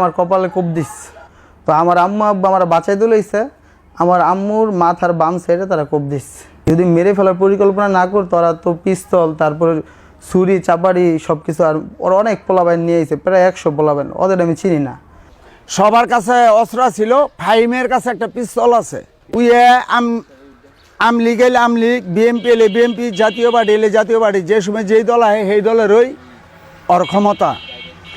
আমার কপালে কোপ দিস। তো আমার আম্মু আব্বা আমার বাঁচাই তুলেছে আমার আম্মুর মাথার বাম সাইডে তারা কোপ দিস। যদি মেরে ফেলার পরিকল্পনা না কর তোরা তো পিস্তল, তারপরে ছুরি, চাপাড়ি সব কিছু আর ওরা অনেক পোলাবাইন নিয়ে এসে প্রায় একশো পোলাবাইন, ওদের আমি চিনি না। সবার কাছে অস্ত্র ছিল ফাইমের কাছে একটা পিস্তল আছে। উইয়ে, আম আম আমলি গেলে আমলিগ, বিএমপি এলে বিএমপি, জাতীয় পার্টি এলে জাতীয় পার্টি, যে সময় যেই দল আহে, সেই দলেরই ওর ক্ষমতা।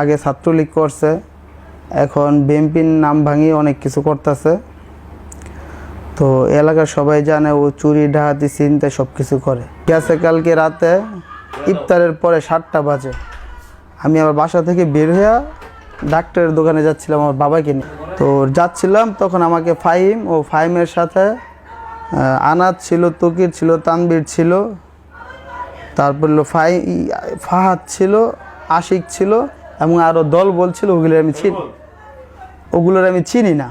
আগে ছাত্রলীগ করছে, এখন বিএনপির নাম ভাঙিয়ে অনেক কিছু করতেছে। তো এলাকার সবাই জানে ও চুরি ডাহাতি চিনতে সব কিছু করে। গেছে কালকে রাতে, ইফতারের পরে সাতটা বাজে। আমি আমার বাসা থেকে বের হইয়া ডাক্তারের দোকানে যাচ্ছিলাম আমার বাবাকে নিয়ে। তো যাচ্ছিলাম, তখন আমাকে ফাহিম ও ফাহিমের সাথে আনাদ ছিল, তকির ছিল তানবির ছিল। তারপর ফাই, ফাহাদ ছিল, আশিক ছিল। এবং আরও দল বলছিল ওগুলো আমি চিনি ওগুলোর আমি চিনি না।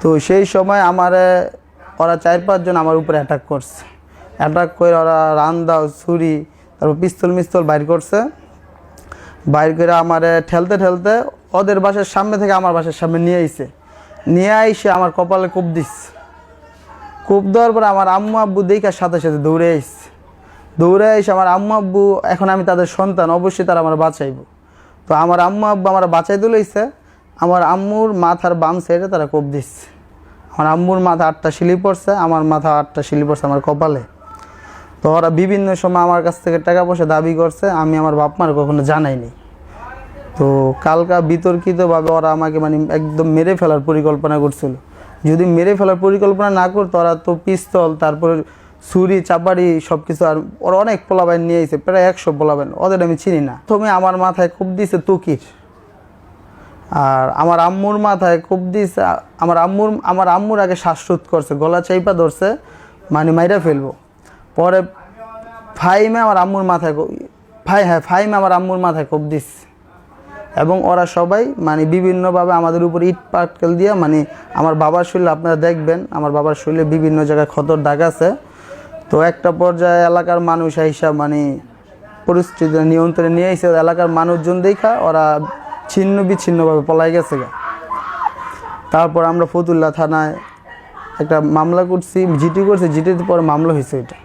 তো সেই সময় আমার ওরা চার পাঁচজন আমার উপরে অ্যাটাক করছে। অ্যাটাক করে ওরা রান্দাও ছুরি তারপর পিস্তল মিস্তল বাইর করছে। বাইর করে আমার ঠেলতে ঠেলতে ওদের বাসার সামনে থেকে আমার বাসার সামনে নিয়ে আইছে। নিয়ে আইসে আমার কপালে কোপ দিচ্ছে কোপ দেওয়ার পরে আমার আম্মু আব্বু দেখার সাথে সাথে দৌড়ে আইসছে দৌড়ে এসে আমার আম্মু আব্বু এখন আমি তাদের সন্তান অবশ্যই তারা আমার বাঁচাইব। তো আমার আম্মু আব্বু আমার বাঁচাই তুলেছে আমার আম্মুর মাথার বাম সাইডে তারা কোপ দিচ্ছে। আমার আম্মুর মাথা আটটা শিলি পড়ছে, আমার মাথা আটটা শিলি পড়ছে আমার কপালে। তো ওরা বিভিন্ন সময় আমার কাছ থেকে টাকা পয়সা দাবি করছে, আমি আমার বাপ মার কখনো জানাইনি। তো কালকা বিতর্কিতভাবে ওরা আমাকে মানে একদম মেরে ফেলার পরিকল্পনা করছিল। যদি মেরে ফেলার পরিকল্পনা না করতো, ওরা তো পিস্তল, তারপরে ছুরি, চাপাড়ি সব কিছু আর ওরা অনেক পোলাবাইন নিয়ে এসে প্রায় একশো পোলাবাইন ওদের আমি চিনি না। প্রথমে আমার মাথায় খুব দিছে তুকির। আর আমার আম্মুর মাথায় খুব দিছে, আমার আম্মুর আমার আম্মুর আগে শ্বাসরোধ করছে, গলা চাইপা ধরছে মানে মাইরা ফেলব। পরে ফাইমে আমার আম্মুর মাথায় ফাই হ্যাঁ ফাইমে আমার আম্মুর মাথায় কোপ দিচ্ছে এবং ওরা সবাই মানে বিভিন্নভাবে আমাদের উপর ইট পাটকেল দিয়ে মানে আমার বাবার শরীরে আপনারা দেখবেন, আমার বাবার শরীরে বিভিন্ন জায়গায় ক্ষতর দাগ আছে। তো একটা পর্যায়ে এলাকার মানুষ হিসাব মানে পরিস্থিতি নিয়ন্ত্রণে নিয়ে এসে এলাকার মানুষজন দেখা ওরা ছিন্ন বিচ্ছিন্নভাবে পলাই গেছে গা। তারপর আমরা ফতুল্লা থানায় একটা মামলা করছি, জিটি করছি, জিটির পর মামলা হয়েছে এটা।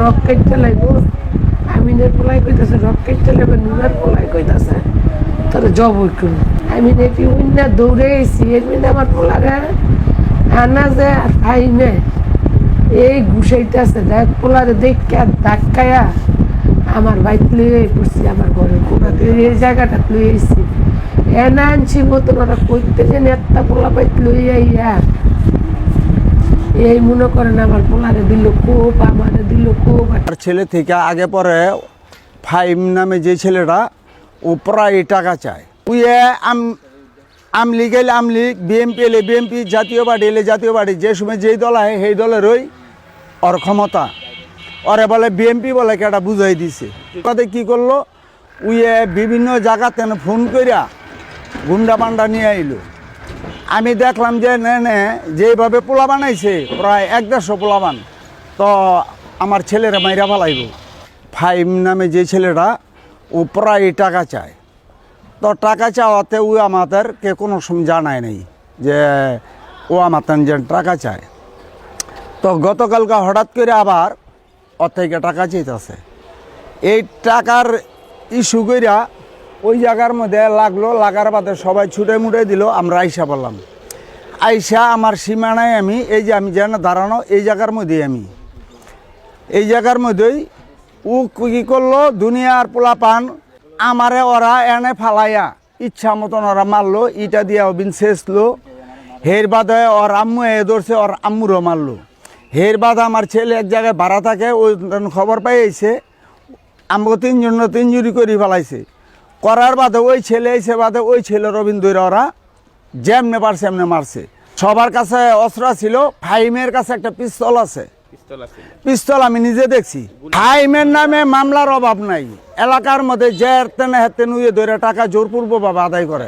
রক কাটতে লাগবো কইতাছে, রক পোলাই কইতাছে। জব আমি দৌড়ে এর আনা আর এই ঘুষাইতেছে দেখ, পোলারে দেখা ধাক্কায়া আমার বাইক লইয়ে পড়ছি, আমার ঘরে কোনাতে এই জায়গাটা লইয়ে এসছি এনা আনছি, মতন ওরা কইতে যেন একটা পোলা বাইক লইয়া ইয়া এই মনে করেন আমার পোলারে দিল কোপ, আমারে দিল কোপ। আর ছেলে থেকে আগে পরে ফাইম নামে যে ছেলেটা, ও প্রায় টাকা চায়। উইয়ে আম আমলি গেলে আমলিগ বিএমপি এলে বিএমপি জাতীয় পার্টি এলে জাতীয় পার্টি, যে সময় যেই দল আহে সেই দলেরই ওর ক্ষমতা। ওরে বলে বিএমপি বলে কেটা বুঝাই দিছে। তাতে কি করল? উইয়ে বিভিন্ন জায়গাতে ফোন করিয়া গুন্ডা পান্ডা নিয়ে আইলো। আমি দেখলাম যে নে নে যেভাবে পোলা বানাইছে, প্রায় এক দেড়শো পোলা বান। তো আমার ছেলেরা মাইরা ফালাইব ফাইম নামে যে ছেলেটা, ও প্রায় টাকা চায়। তো টাকা চাওয়াতে ও আমাদেরকে কোনো সময় জানায় নাই যে ও আমাদের যে টাকা চায়। তো গতকালকে হঠাৎ করে আবার ওর থেকে টাকা চাইতেছে। এই টাকার ইস্যু কইরা ওই জায়গার মধ্যে লাগল, লাগার বাদে সবাই ছুটে মুটে দিল, আমরা আইসা বললাম, আইসা আমার সীমানায় আমি, এই যে আমি যেন দাঁড়ানো, এই জায়গার মধ্যেই আমি। এই জায়গার মধ্যেই ও কী করল, দুনিয়ার পোলা পান আমারে ওরা এনে ফালাইয়া, ইচ্ছা মতন ওরা মারলো, ইটা দিয়ে অবিন শেষলো হের বাদে ওর আম্মু এ ধরছে, ওর আম্মুরও মারলো। হের বাদে আমার ছেলে এক জায়গায় ভাড়া থাকে, ওই খবর পাই পাইছে আমাকে তিনজন তিনজুরি করে ফেলাইছে। করার বাদে ওই ছেলে এসে বাদে ওই ছেলে রবীন্দ্র ওরা যেমনে পারছে এমনি মারছে। সবার কাছে অস্ত্র ছিল ফাইমের কাছে একটা পিস্তল আছে। পিস্তল আমি নিজে দেখছি। হাইমের নামে মামলার অভাব নাই। এলাকার মধ্যে যে তেনে হেতে নুয়ে ধরে টাকা জোরপূর্বভাবে আদায় করে।